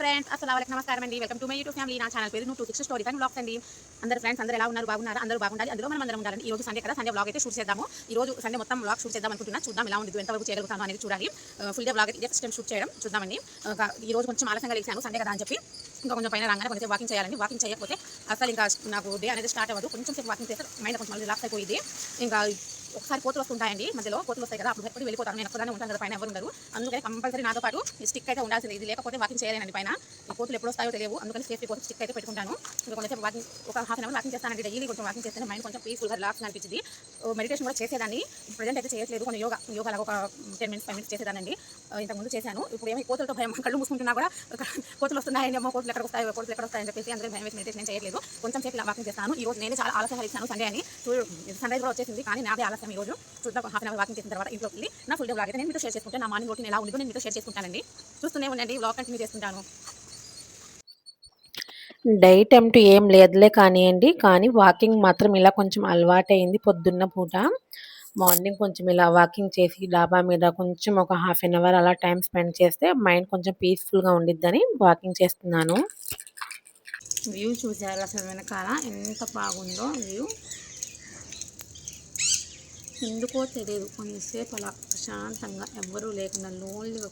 Friends అసలు వాళ్ళకి నమస్కారం అండి. Welcome to my YouTube family నా ఛానల్ పేరు two six story time blogs అండి. అందరు ఫ్రెండ్స్ అందరూ ఎలా ఉన్నారు? బాగున్నారు? అందరూ బాగుండాలి. అందులో మనం అందరం ఉండాలి ఈ రోజు సండే కదా సండే బ్లాగ్ అయితే షూట్ చేద్దాము. ఈ రోజు సండే మొత్తం బ్లాగ్ షూట్ చేద్దాం అనుకుంటున్నా. చూద్దాం ఎలా ఉంది ఎంతవరకు చేయగలుగుతాను అనేది చూడాలి. ఫుల్ డే బ్లాగ్ అయితే ఫస్ట్ టైం షూట్ చేయడం. చూద్దామండి ఈ రోజు కొంచెం ఆలస్యంగా లేచాను. సండే కదా అని చెప్పి. ఇంకా కొంచెం పైన రాగానే కొంచెం వాకింగ్ చేయాలండి. వాకింగ్ చేయకపోతే అసలు ఇంకా నాకు డే అనేది స్టార్ట్ అవ్వదు. కొంచెం సేపు వాకింగ్ చేస్తే మైండ్ కొంచెం రిలాక్స్ అయిపోయింది ఇంకా ఒకసారి కోతులు వస్తుంటాయండి. మధ్యలో కోతులు వస్తాయి కదా అప్పుడు ఎప్పుడు వెళ్ళిపోతాను. నేను ఒక్కదానే ఉంటాను కదా పైన ఎవరు ఉండరు. అందుకని కంపల్సరీ నాతో పాటు ఈ స్టిక్ అయితే ఉండాల్సింది. ఇది లేకపోతే వాకింగ్ చేయలేనండి పైన. ఈ కోతులు ఎప్పుడు వస్తాయో తెలియవు. అందుకని సేఫ్టీ కోసం స్టిక్ అయితే పెట్టుకుంటాను. కొంచెం వాకింగ్ ఒక హాఫ్ అన్ అవర్ వాకింగ్ చేస్తానండి. డైలీ కొంచెం వాకింగ్ చేస్తే మైండ్ కొంచెం పీస్ఫుల్గా రిలాక్స్ అనిపించింది. మెడిటేషన్ కూడా చేసేదాన్ని. ప్రజెంట్ అయితే చేయట్లేదు. కొన్ని యోగా యోగా లాగా ఒక టెన్ మినిట్స్ ఫైవ్ మినిట్స్ చేసేదానండి ఇంతకుముందు చేశాను. ఇప్పుడు ఏమి కోతులతో భయం కళ్ళు మూసుకుంటున్నా కూడా ఒక కోతులు వస్తున్నాయని అమ్మ కోతులు ఎక్కడ వస్తాయి కోతులు ఎక్కడ వస్తాయని చెప్పేసి అందరూ భయం వేసి మెడిటేషన్ చేయట్లేదు. కొంచెం సేపు ఇలా వాకింగ్ చేస్తాను. ఈ రోజు నేను చాలా ఆలస్యం ఇచ్చాను సండే అని. సన్ రైజ్ కూడా వచ్చేసింది కానీ నాదే ఆలస్యం ఈ రోజు. చూద్దాం హాఫ్ అన్ అవర్ వాకింగ్ చేసిన తర్వాత ఇంట్లోకి వెళ్ళి నా ఫుల్ డే బ్లాగ్ అయితే నేను మీతో షేర్ చేసుకుంటాను. నా మార్నింగ్ రొటీన్ ఎలా ఉందో నేను మీతో షేర్ చేసుకుంటానండి. చూస్తూనే ఉండండి బ్లాగ్ కంటిన్యూ చేసుకుంటాను డైట్ అంటూ ఏం లేదులే కానివ్వండి కానీ వాకింగ్ మాత్రం ఇలా కొంచెం అలవాటైంది పొద్దున్న పూట. మార్నింగ్ కొంచెం ఇలా వాకింగ్ చేసి డాబా మీద కొంచెం ఒక హాఫ్ అన్ అవర్ అలా టైం స్పెండ్ చేస్తే మైండ్ కొంచెం పీస్ఫుల్గా ఉండిద్దని వాకింగ్ చేస్తున్నాను. వ్యూ చూసారు అసలు వెనకాల ఎంత బాగుందో వ్యూ. ఎందుకో తెలియదు కొంచెంసేపు అలా ప్రశాంతంగా ఎవ్వరూ లేకుండా లోన్లీగా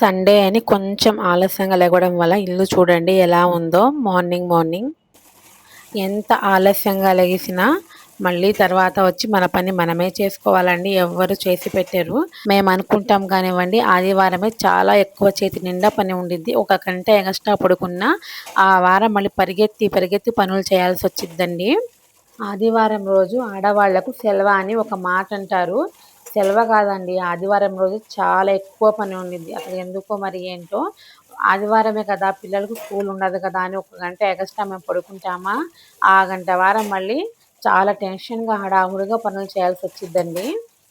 సండే అని కొంచెం ఆలస్యంగా లేవడం వల్ల ఇల్లు చూడండి ఎలా ఉందో. Morning morning. ఎంత ఆలస్యంగా లెగిసినా మళ్ళీ తర్వాత వచ్చి మన పని మనమే చేసుకోవాలండి. ఎవ్వరు చేసి పెట్టారు. మేము అనుకుంటాం కానివ్వండి ఆదివారమే చాలా ఎక్కువ చేతి నిండా పని ఉండిద్ది. ఒక గంట ఎగస్ట్రా పడుకున్నా ఆ వారం మళ్ళీ పరిగెత్తి పరిగెత్తి పనులు చేయాల్సి వచ్చిద్దండి. ఆదివారం రోజు ఆడవాళ్ళకు సెలవ అని ఒక మాట అంటారు. సెలవు కాదండి. ఆదివారం రోజు చాలా ఎక్కువ పని ఉండిద్ది. అసలు ఎందుకో మరి ఏంటో? ఆదివారమే కదా పిల్లలకు స్కూల్ ఉండదు కదా అని ఒక గంట ఎగస్ట్రా మేము పడుకుంటామా? ఆ గంట వారం మళ్ళీ చాలా టెన్షన్గా హడావుడిగా పనులు చేయాల్సి వచ్చిందండి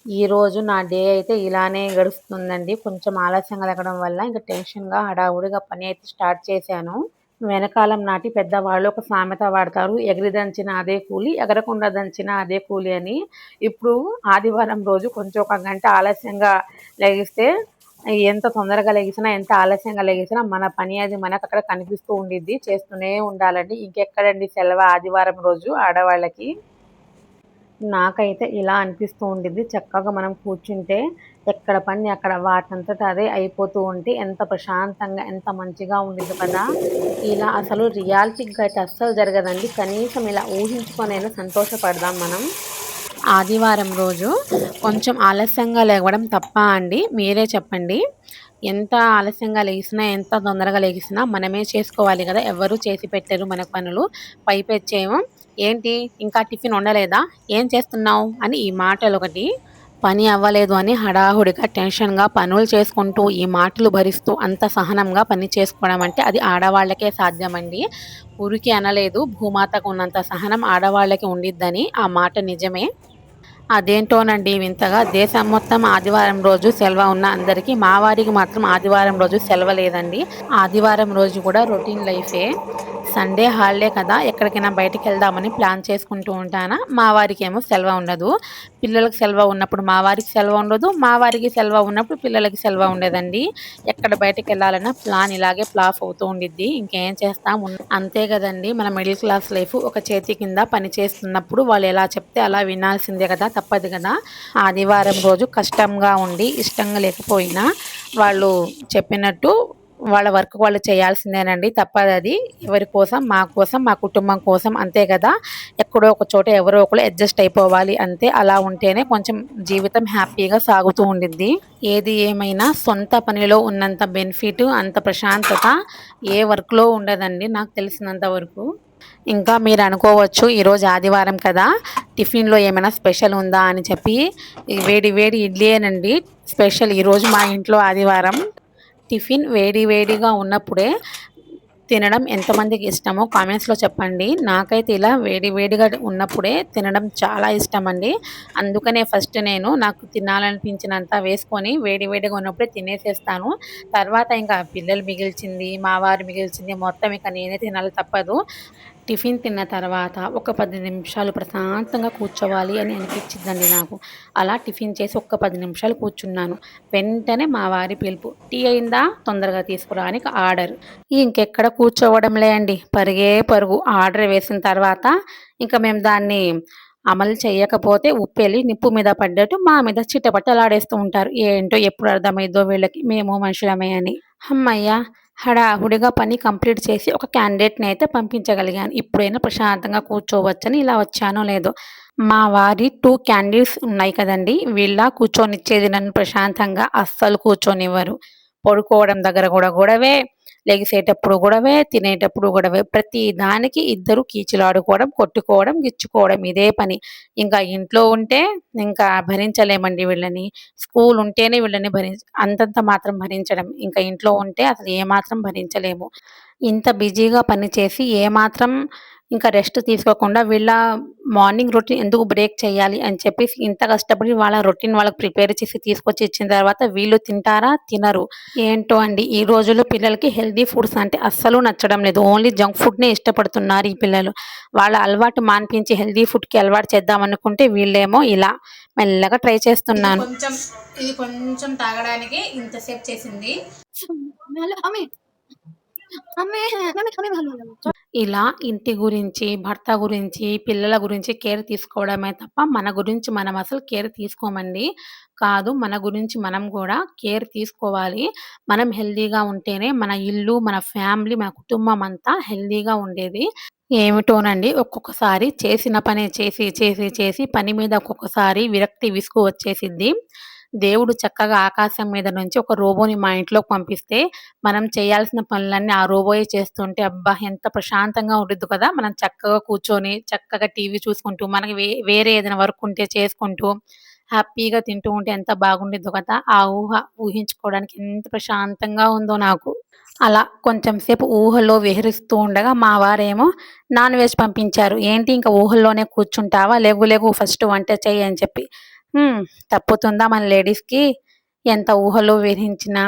ఈరోజు నా డే అయితే ఇలానే గడుస్తుందండి. కొంచెం ఆలస్యంగా తగ్గడం వల్ల ఇంకా టెన్షన్గా హడావుడిగా పని అయితే స్టార్ట్ చేశాను. వెనకాలం నాటి పెద్దవాళ్ళు ఒక సామెత వాడతారు. ఎగిరి దంచిన అదే కూలి ఎగరకుండా దంచిన అదే కూలి అని. ఇప్పుడు ఆదివారం రోజు కొంచెం ఒక గంట ఆలస్యంగా లెగిస్తే ఎంత తొందరగా లెగిసినా ఎంత ఆలస్యంగా లెగిసినా మన పని అది మనకు అక్కడ కనిపిస్తూ ఉండిద్ది చేస్తూనే ఉండాలండి. ఇంకెక్కడండి సెలవు ఆదివారం రోజు ఆడవాళ్ళకి? నాకైతే ఇలా అనిపిస్తూ ఉండిద్ది. చక్కగా మనం కూర్చుంటే ఎక్కడ పని అక్కడ వాటంతట అదే అయిపోతూ ఉంటే ఎంత ప్రశాంతంగా ఎంత మంచిగా ఉండేది కదా. ఇలా అసలు రియాలిటీగా అయితే అస్సలు జరగదండి. కనీసం ఇలా ఊహించుకొనైనా సంతోషపడదాం మనం. ఆదివారం రోజు కొంచెం ఆలస్యంగా లేవడం తప్ప అండి. మీరే చెప్పండి. ఎంత ఆలస్యంగా లేచినా ఎంత తొందరగా లేచినా మనమే చేసుకోవాలి కదా. ఎవరు చేసి పెట్టారు మన పనులు. పైపెచ్చేమో ఏంటి? ఇంకా టిఫిన్ ఉండలేదా ఏం చేస్తున్నావు? అని ఈ మాటలు ఒకటి పని అవ్వలేదు అని హడాహుడిగా టెన్షన్గా పనులు చేసుకుంటూ ఈ మాటలు భరిస్తూ అంత సహనంగా పని చేసుకోవడం అంటే అది ఆడవాళ్ళకే సాధ్యమండి. ఊరికి అనలేదు భూమాతకు ఉన్నంత సహనం ఆడవాళ్ళకి ఉండిద్దని ఆ మాట నిజమే. అదేంటోనండి వింతగా దేశం మొత్తం ఆదివారం రోజు సెలవు ఉన్న అందరికీ మా వారికి మాత్రం ఆదివారం రోజు సెలవు లేదండి. ఆదివారం రోజు కూడా రొటీన్ లైఫే. సండే హాలిడే కదా ఎక్కడికైనా బయటకు వెళ్దామని ప్లాన్ చేసుకుంటూ ఉంటానా? మా వారికి ఏమో సెలవు ఉండదు. పిల్లలకు సెలవు ఉన్నప్పుడు మా వారికి సెలవు ఉండదు. మా వారికి సెలవు ఉన్నప్పుడు పిల్లలకి సెలవు ఉండదండి. ఎక్కడ బయటకు వెళ్ళాలన్నా ప్లాన్ ఇలాగే ప్లాఫ్ అవుతూ ఉండిద్ది. ఇంకేం చేస్తాం? అంతే కదండి. మన మిడిల్ క్లాస్ లైఫ్ ఒక చేతి కింద పని చేస్తున్నప్పుడు వాళ్ళు ఎలా చెప్తే అలా వినాల్సిందే కదా తప్పదు కదా. ఆదివారం రోజు కష్టంగా ఉండి ఇష్టంగా లేకపోయినా వాళ్ళు చెప్పినట్టు వాళ్ళ వర్క్ వాళ్ళు చేయాల్సిందేనండి. తప్పదు అది ఎవరి కోసం మా కోసం మా కుటుంబం కోసం అంతే కదా. ఎక్కడో ఒక చోట ఎవరో ఒకరు అడ్జస్ట్ అయిపోవాలి అంతే. అలా ఉంటేనే కొంచెం జీవితం హ్యాపీగా సాగుతూ ఉండిద్ది. ఏది ఏమైనా సొంత పనిలో ఉన్నంత బెనిఫిట్ అంత ప్రశాంతత ఏ వర్క్లో ఉండదండి నాకు తెలిసినంత వరకు. ఇంకా మీరు అనుకోవచ్చు ఈరోజు ఆదివారం కదా. టిఫిన్లో ఏమైనా స్పెషల్ ఉందా అని చెప్పి వేడి వేడి ఇడ్లీయేనండి. స్పెషల్ ఈరోజు మా ఇంట్లో ఆదివారం. టిఫిన్ వేడి వేడిగా ఉన్నప్పుడే తినడం ఎంతమందికి ఇష్టమో కామెంట్స్లో చెప్పండి. నాకైతే ఇలా వేడి వేడిగా ఉన్నప్పుడే తినడం చాలా ఇష్టం అండి అందుకనే ఫస్ట్ నేను నాకు తినాలనిపించినంత వేసుకొని వేడి వేడిగా ఉన్నప్పుడే తినేసేస్తాను. తర్వాత ఇంకా పిల్లలు మిగిల్చింది మా వారు మిగిల్చింది మొత్తం ఇక నేనే తినాలి తప్పదు. టిఫిన్ తిన్న తర్వాత ఒక పది నిమిషాలు ప్రశాంతంగా కూర్చోవాలి అని అనిపించిందండి నాకు. అలా టిఫిన్ చేసి ఒక్క పది నిమిషాలు కూర్చున్నాను. వెంటనే మా వారి పిలుపు టీ అయిందా? తొందరగా తీసుకురానికి ఆర్డర్. ఇంకెక్కడ కూర్చోవడంలే అండి పరిగే పరుగు. ఆర్డర్ వేసిన తర్వాత ఇంకా మేము దాన్ని అమలు చేయకపోతే ఉప్పెళ్ళి నిప్పు మీద పడ్డట్టు మా మీద చిట్టపట్టలాడేస్తూ ఉంటారు. ఏంటో ఎప్పుడు అర్థమైందో వీళ్ళకి. మేము మనుషులమే అని. అమ్మయ్యా హడాహుడిగా పని కంప్లీట్ చేసి ఒక క్యాండిడేట్ని అయితే పంపించగలిగాను. ఇప్పుడైనా ప్రశాంతంగా కూర్చోవచ్చని ఇలా వచ్చానో లేదో. మా వారి టూ క్యాండిడేట్స్ ఉన్నాయి కదండి. వీళ్ళ కూర్చొనిచ్చేది నన్ను ప్రశాంతంగా అస్సలు కూర్చొనివ్వరు. పడుకోవడం దగ్గర కూడా గొడవే. లెగిసేటప్పుడు గొడవే తినేటప్పుడు గొడవే ప్రతి దానికి ఇద్దరు కీచులాడుకోవడం కొట్టుకోవడం గిచ్చుకోవడం ఇదే పని. ఇంకా ఇంట్లో ఉంటే ఇంకా భరించలేమండి వీళ్ళని. స్కూల్ ఉంటేనే వీళ్ళని భరించ అంతంత మాత్రం భరించడం. ఇంకా ఇంట్లో ఉంటే అసలు ఏమాత్రం భరించలేము. ఇంత బిజీగా పనిచేసి ఏమాత్రం ఇంకా రెస్ట్ తీసుకోకుండా వీళ్ళ మార్నింగ్ రొటీన్ ఎందుకు బ్రేక్ చేయాలి అని చెప్పేసి ఇంత కష్టపడి వాళ్ళ రొటీన్ వాళ్ళకి ప్రిపేర్ చేసి తీసుకొచ్చి ఇచ్చిన తర్వాత వీళ్ళు తింటారా తినరు ఏంటో అండి ఈ రోజుల్లో పిల్లలకి హెల్దీ ఫుడ్స్ అంటే అస్సలు నచ్చడం లేదు ఓన్లీ జంక్ ఫుడ్నే ఇష్టపడుతున్నారు ఈ పిల్లలు వాళ్ళ అలవాటు మాన్పించి హెల్దీ ఫుడ్కి అలవాటు చేద్దాం అనుకుంటే వీళ్ళేమో ఇలా మెల్లగా ట్రై చేస్తున్నాను కొంచెం ఇది కొంచెం తాగడానికి ఇంతసేపు చేసింది ఇలా ఇంటి గురించి భర్త గురించి పిల్లల గురించి కేర్ తీసుకోవడమే తప్ప మన గురించి మనం అసలు కేర్ తీసుకోమండి. కాదు మన గురించి మనం కూడా కేర్ తీసుకోవాలి. మనం హెల్దీగా ఉంటేనే మన ఇల్లు మన ఫ్యామిలీ మన కుటుంబం అంతా హెల్దీగా ఉండేది. ఏమిటోనండి ఒక్కొక్కసారి చేసిన పని చేసి చేసి చేసి పని మీద ఒక్కొక్కసారి విరక్తి విసుగు వచ్చేసిద్ది. దేవుడు చక్కగా ఆకాశం మీద నుంచి ఒక రోబోని మా ఇంట్లోకి పంపిస్తే మనం చేయాల్సిన పనులన్నీ ఆ రోబోయే చేస్తుంటే అబ్బా! ఎంత ప్రశాంతంగా ఉంటుంది కదా! మనం చక్కగా కూర్చొని చక్కగా టీవీ చూసుకుంటూ మనకి వే వేరే ఏదైనా వర్క్ ఉంటే చేసుకుంటూ హ్యాపీగా తింటూ ఉంటే ఎంత బాగుండిద్దో కదా! ఆ ఊహ ఊహించుకోవడానికి ఎంత ప్రశాంతంగా ఉందో నాకు. అలా కొంచెం సేపు ఊహలో విహరిస్తూ ఉండగా మా వారేమో నాన్ వెజ్ పంపించారు. ఏంటి ఇంకా ఊహల్లోనే కూర్చుంటావా? లేగు లేగు ఫస్ట్ వంట చేయి అని చెప్పి తప్పుతుందా మన లేడీస్కి? ఎంత ఊహలో విధించినా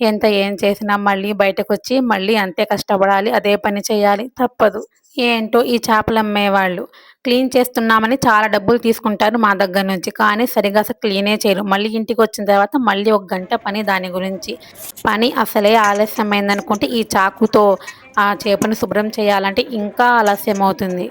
ఎంత ఏం చేసినా మళ్ళీ బయటకొచ్చి మళ్ళీ అంతే కష్టపడాలి అదే పని చేయాలి తప్పదు. ఏంటో ఈ చేపలు అమ్మేవాళ్ళు క్లీన్ చేస్తున్నామని చాలా డబ్బులు తీసుకుంటారు మా దగ్గర నుంచి కానీ సరిగా అసలు క్లీనే చేయరు. మళ్ళీ ఇంటికి వచ్చిన తర్వాత మళ్ళీ ఒక గంట పని దాని గురించి. పని అసలే ఆలస్యమైందనుకుంటే ఈ చాకుతో ఆ చేపను శుభ్రం చేయాలంటే ఇంకా ఆలస్యం అవుతుంది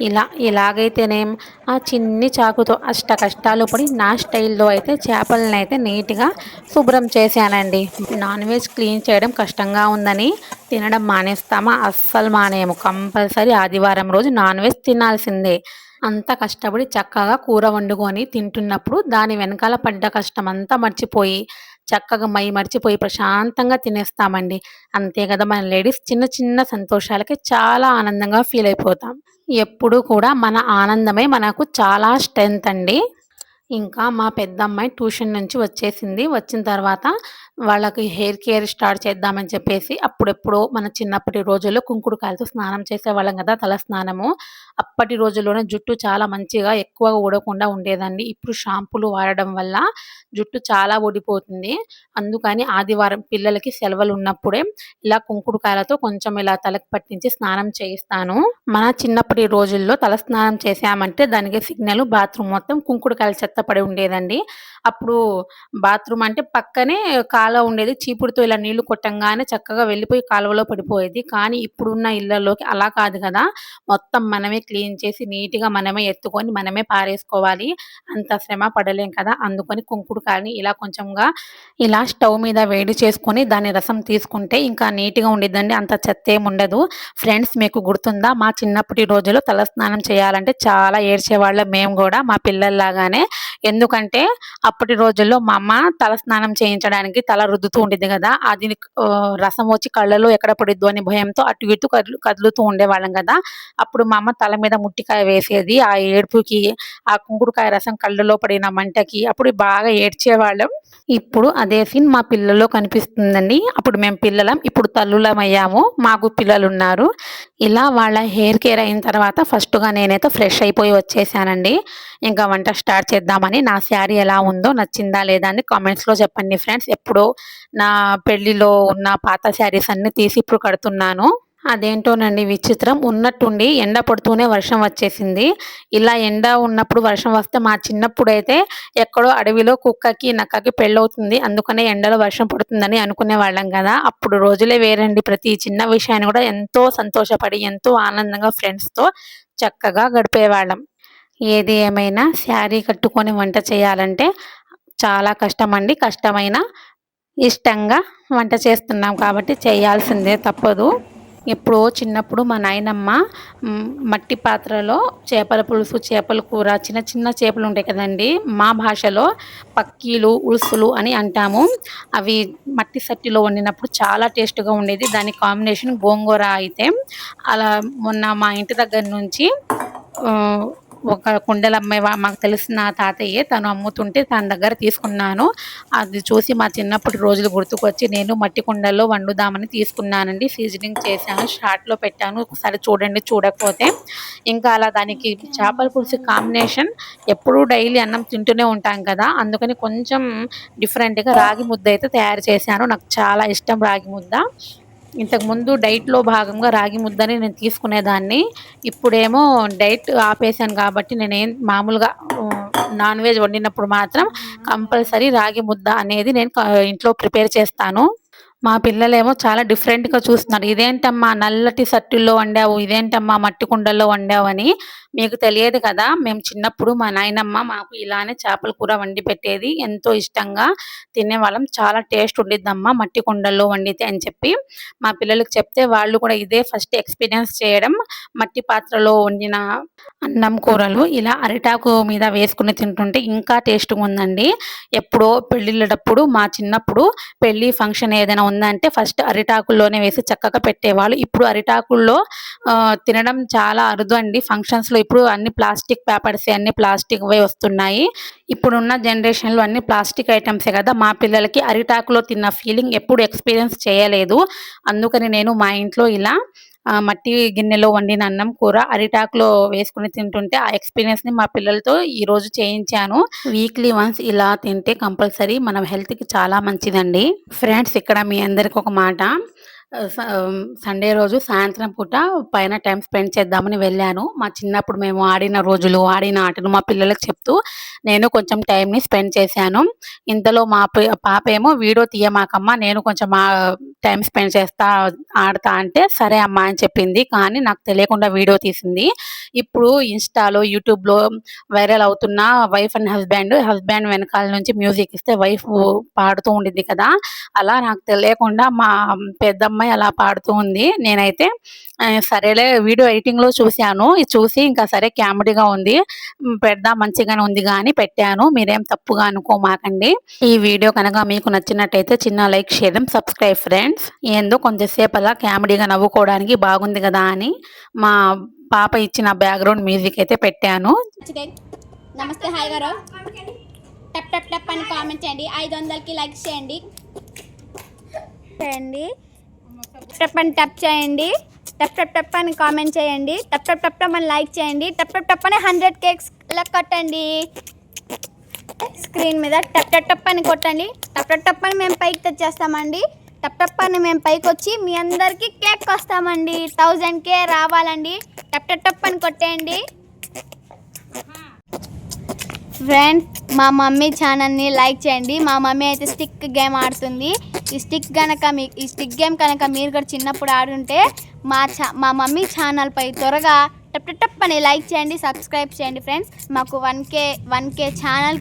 ఇలా ఇలాగైతేనేం ఆ చిన్ని చాకుతో అష్ట కష్టాలు పడి నా స్టైల్లో అయితే చేపలను అయితే నీట్గా శుభ్రం చేశానండి. నాన్ వెజ్ క్లీన్ చేయడం కష్టంగా ఉందని తినడం మానేస్తామా? అస్సలు మానేయము. కంపల్సరీ ఆదివారం రోజు నాన్ వెజ్ తినాల్సిందే. అంత కష్టపడి చక్కగా కూర వండుకొని తింటున్నప్పుడు దాని వెనకాల పడ్డ కష్టం అంతా మర్చిపోయి చక్కగా మై మర్చిపోయి ప్రశాంతంగా తినేస్తామండి. అంతే కదా మన లేడీస్ చిన్న చిన్న సంతోషాలకి చాలా ఆనందంగా ఫీల్ అయిపోతాం. ఎప్పుడూ కూడా మన ఆనందమే మనకు చాలా స్ట్రెంత్ అండి. ఇంకా మా పెద్దమ్మాయి ట్యూషన్ నుంచి వచ్చేసింది. వచ్చిన తర్వాత వాళ్ళకి హెయిర్ కేర్ స్టార్ట్ చేద్దామని చెప్పేసి అప్పుడెప్పుడో మన చిన్నప్పటి రోజుల్లో కుంకుడుకాయలతో స్నానం చేసేవాళ్ళం కదా తల స్నానము అప్పటి రోజుల్లోనే జుట్టు చాలా మంచిగా ఎక్కువగా ఊడకుండా ఉండేదండి. ఇప్పుడు షాంపూలు వాడడం వల్ల జుట్టు చాలా ఊడిపోతుంది. అందుకని ఆదివారం పిల్లలకి సెలవులు ఉన్నప్పుడే ఇలా కుంకుడుకాయలతో కొంచెం ఇలా తలకు పట్టించి స్నానం చేయిస్తాను. మన చిన్నప్పటి రోజుల్లో తల స్నానం చేసామంటే దానికి సిగ్నల్ బాత్రూమ్ మొత్తం కుంకుడుకాయల చెత్త పడి ఉండేదండి. అప్పుడు బాత్రూమ్ అంటే పక్కనే కాలువ ఉండేది. చీపుడుతో ఇలా నీళ్ళు కొట్టంగానే చక్కగా వెళ్ళిపోయి కాలువలో పడిపోయేది. కానీ ఇప్పుడున్న ఇళ్ళలోకి అలా కాదు కదా! మొత్తం మనమే క్లీన్ చేసి నీట్గా మనమే ఎత్తుకొని మనమే పారేసుకోవాలి. అంత శ్రమ పడలేం కదా! అందుకని కుంకుడుకాయని ఇలా కొంచెంగా ఇలా స్టవ్ మీద వేడి చేసుకొని దాని రసం తీసుకుంటే ఇంకా నీట్గా ఉండిద్దండి. అంత చెత్త ఏమి ఉండదు. ఫ్రెండ్స్ మీకు గుర్తుందా? మా చిన్నప్పటి రోజుల్లో తలస్నానం చేయాలంటే చాలా ఏడ్చేవాళ్ళం మేము కూడా మా పిల్లల్లాగానే. ఎందుకంటే అప్పటి రోజుల్లో మా అమ్మ తల స్నానం చేయించడానికి తల రుద్దుతూ ఉండేది కదా అది రసం వచ్చి కళ్ళలో ఎక్కడ పడిద్దు అని భయంతో అటు ఇటు కదులు కదులుతూ ఉండేవాళ్ళం కదా. అప్పుడు మా అమ్మ తల మీద ముట్టికాయ వేసేది ఆ ఏడుపుకి ఆ కుంకుడుకాయ రసం కళ్ళలో పడిన మంటకి అప్పుడు బాగా ఏడ్చేవాళ్ళం. ఇప్పుడు అదే సీన్ మా పిల్లలో కనిపిస్తుందండి. అప్పుడు మేము పిల్లలం ఇప్పుడు తల్లులం అయ్యాము. మాకు పిల్లలు ఉన్నారు ఇలా వాళ్ళ హెయిర్ కేర్ అయిన తర్వాత ఫస్ట్గా నేనైతే ఫ్రెష్ అయిపోయి వచ్చేసానండి. ఇంకా వంట స్టార్ట్ చేద్దామని నా శారీ ఎలా ఉందో నచ్చిందా లేదా అని కామెంట్స్లో చెప్పండి ఫ్రెండ్స్. ఎప్పుడో నా పెళ్ళిలో ఉన్న పాత శారీస్ అన్ని తీసి ఇప్పుడు కడుతున్నాను. అదేంటోనండి విచిత్రం. ఉన్నట్టుండి ఎండ పడుతూనే వర్షం వచ్చేసింది. ఇలా ఎండ ఉన్నప్పుడు వర్షం వస్తే మా చిన్నప్పుడు అయితే ఎక్కడో అడవిలో కుక్కకి నక్కకి పెళ్ళవుతుంది. అందుకనే ఎండలో వర్షం పడుతుందని అనుకునే వాళ్ళం కదా. అప్పుడు రోజులే వేరండి ప్రతి చిన్న విషయాన్ని కూడా ఎంతో సంతోషపడి ఎంతో ఆనందంగా ఫ్రెండ్స్తో చక్కగా గడిపేవాళ్ళం. ఏది ఏమైనా శారీ కట్టుకొని వంట చేయాలంటే చాలా కష్టం అండి కష్టమైన ఇష్టంగా వంట చేస్తున్నాం కాబట్టి చేయాల్సిందే తప్పదు. ఎప్పుడో చిన్నప్పుడు మా నాయనమ్మ మట్టి పాత్రలో చేపల పులుసు చేపల కూర చిన్న చిన్న చేపలు ఉంటాయి కదండి మా భాషలో పక్కీలు ఉలుసులు అని అంటాము. అవి మట్టి సట్టిలో వండినప్పుడు చాలా టేస్ట్గా ఉండేది. దాని కాంబినేషన్ గోంగూర అయితే. అలా మొన్న మా ఇంటి దగ్గర నుంచి ఒక కుండలు అమ్మాయి మాకు తెలిసిన తాతయ్యే తను అమ్ముతుంటే తన దగ్గర తీసుకున్నాను. అది చూసి మా చిన్నప్పటి రోజులు గుర్తుకొచ్చి నేను మట్టి కుండల్లో వండుదామని తీసుకున్నానండి. సీజనింగ్ చేశాను షార్ట్లో పెట్టాను. ఒకసారి చూడండి చూడకపోతే. ఇంకా అలా దానికి చేపల పులుసు కాంబినేషన్ ఎప్పుడూ డైలీ అన్నం తింటూనే ఉంటాం కదా. అందుకని కొంచెం డిఫరెంట్గా రాగి ముద్ద అయితే తయారు చేశాను. నాకు చాలా ఇష్టం రాగి ముద్ద. ఇంతకుముందు డైట్లో భాగంగా రాగి ముద్దని నేను తీసుకునేదాన్ని. ఇప్పుడేమో డైట్ ఆపేసాను కాబట్టి నేనేం మామూలుగా నాన్ వెజ్ వండినప్పుడు మాత్రం కంపల్సరీ రాగి ముద్ద అనేది నేను ఇంట్లో ప్రిపేర్ చేస్తాను. మా పిల్లలేమో చాలా డిఫరెంట్గా చూస్తున్నారు. ఇదేంటమ్మా నల్లటి సట్టుల్లో వండావు ఇదేంటమ్మా మట్టి కుండల్లో వండావు అని మీకు తెలియదు కదా. మేము చిన్నప్పుడు మా నాయనమ్మ మాకు ఇలానే చేపల కూర వండి పెట్టేది. ఎంతో ఇష్టంగా తినేవాళ్ళం. చాలా టేస్ట్ ఉండిద్దమ్మా మట్టి కుండల్లో వండితే అని చెప్పి మా పిల్లలకు చెప్తే వాళ్ళు కూడా ఇదే ఫస్ట్ ఎక్స్పీరియన్స్ చేయడం. మట్టి పాత్రలో వండిన అన్నం కూరలు ఇలా అరిటాకు మీద వేసుకుని తింటుంటే ఇంకా టేస్ట్గా ఉందండి. ఎప్పుడో పెళ్ళిళ్ళప్పుడు మా చిన్నప్పుడు పెళ్ళి ఫంక్షన్ ఏదైనా ఉందంటే ఫస్ట్ అరిటాకుల్లోనే వేసి చక్కగా పెట్టేవాళ్ళు. ఇప్పుడు అరిటాకుల్లో తినడం చాలా అరుదు అండి ఫంక్షన్స్లో ఇప్పుడు అన్ని ప్లాస్టిక్ పేపర్స్ అన్ని ప్లాస్టిక్ వే వస్తున్నాయి. ఇప్పుడున్న జనరేషన్లో అన్ని ప్లాస్టిక్ ఐటమ్సే కదా. మా పిల్లలకి అరిటాకులో తిన్న ఫీలింగ్ ఎప్పుడు ఎక్స్పీరియన్స్ చేయలేదు. అందుకని నేను మా ఇంట్లో ఇలా మట్టి గిన్నెలో వండిన అన్నం కూర అరిటాకులో వేసుకుని తింటుంటే ఆ ఎక్స్పీరియన్స్ని మా పిల్లలతో ఈ రోజు చేయించాను. వీక్లీ వన్స్ ఇలా తింటే కంపల్సరీ మనం హెల్త్కి చాలా మంచిదండి. ఫ్రెండ్స్ ఇక్కడ మీ అందరికి ఒక మాట. సండే రోజు సాయంత్రం పూట పైన టైం స్పెండ్ చేద్దామని వెళ్ళాను. మా చిన్నప్పుడు మేము ఆడిన రోజులు ఆడిన ఆటలు మా పిల్లలకు చెప్తూ నేను కొంచెం టైంని స్పెండ్ చేశాను. ఇంతలో మా పాప ఏమో వీడియో తీయమాకమ్మా నేను కొంచెం టైం స్పెండ్ చేస్తా ఆడతా అంటే సరే అమ్మా అని చెప్పింది. కానీ నాకు తెలియకుండా వీడియో తీసింది. ఇప్పుడు ఇన్స్టాలో యూట్యూబ్లో వైరల్ అవుతున్న వైఫ్ అండ్ హస్బెండ్ హస్బెండ్ వెనకాల నుంచి మ్యూజిక్ ఇస్తే వైఫ్ పాడుతూ ఉండింది కదా. అలా నాకు తెలియకుండా మా పెద్దమ్మాయి అలా పాడుతూ ఉంది. నేనైతే సరేలే వీడియో ఎడిటింగ్లో చూశాను. ఇది చూసి ఇంకా సరే కామెడీగా ఉంది. పెడదాం మంచిగానే ఉంది కానీ పెట్టాను. మీరేం తప్పుగా అనుకోమాకండి. ఈ వీడియో కనుక మీకు నచ్చినట్టయితే చిన్న లైక్ చేయడం సబ్స్క్రైబ్ ఫ్రెండ్స్. ఏందో కొంచెంసేపు అలా కామెడీగా నవ్వుకోవడానికి బాగుంది కదా అని మా పాప ఇచ్చిన బ్యాక్గ్రౌండ్ మ్యూజిక్ అయితే పెట్టాను. నమస్తే హాయ్ గారు. టప్ టప్ టప్ అని కామెంట్ చేయండి. ఐదు వందలకి లైక్ చేయండి. చేయండి. టప్ అని టప్ చేయండి. టప్ టప్ టప్ అని కామెంట్ చేయండి. టప్ టప్ టప్ అని లైక్ చేయండి. టప్ టప్ టప్ అని హండ్రెడ్ కేక్స్ ఇలా కొట్టండి. స్క్రీన్ మీద టప్ టప్ టప్ అని కొట్టండి. టప్ టప్ టప్ అని మేము పైకి తెచ్చేస్తామండి. టప్ టప్ అని మేము పైకి వచ్చి మీ అందరికీ కేక్ వస్తామండి థౌజండ్ కే రావాలండి. టప్ టప్ టప్ అని కొట్టేయండి. ఫ్రెండ్ మా మమ్మీ ఛానల్ని లైక్ చేయండి. మా మమ్మీ అయితే స్టిక్ గేమ్ ఆడుతుంది. ఈ స్టిక్ కనుక మీ ఈ స్టిక్ గేమ్ కనుక మీరు కూడా చిన్నప్పుడు ఆడుంటే మా ఛా మా మమ్మీ ఛానల్పై త్వరగా టప్ టప్ టప్ అని లైక్ చేయండి సబ్స్క్రైబ్ చేయండి ఫ్రెండ్స్. మాకు one K one K channel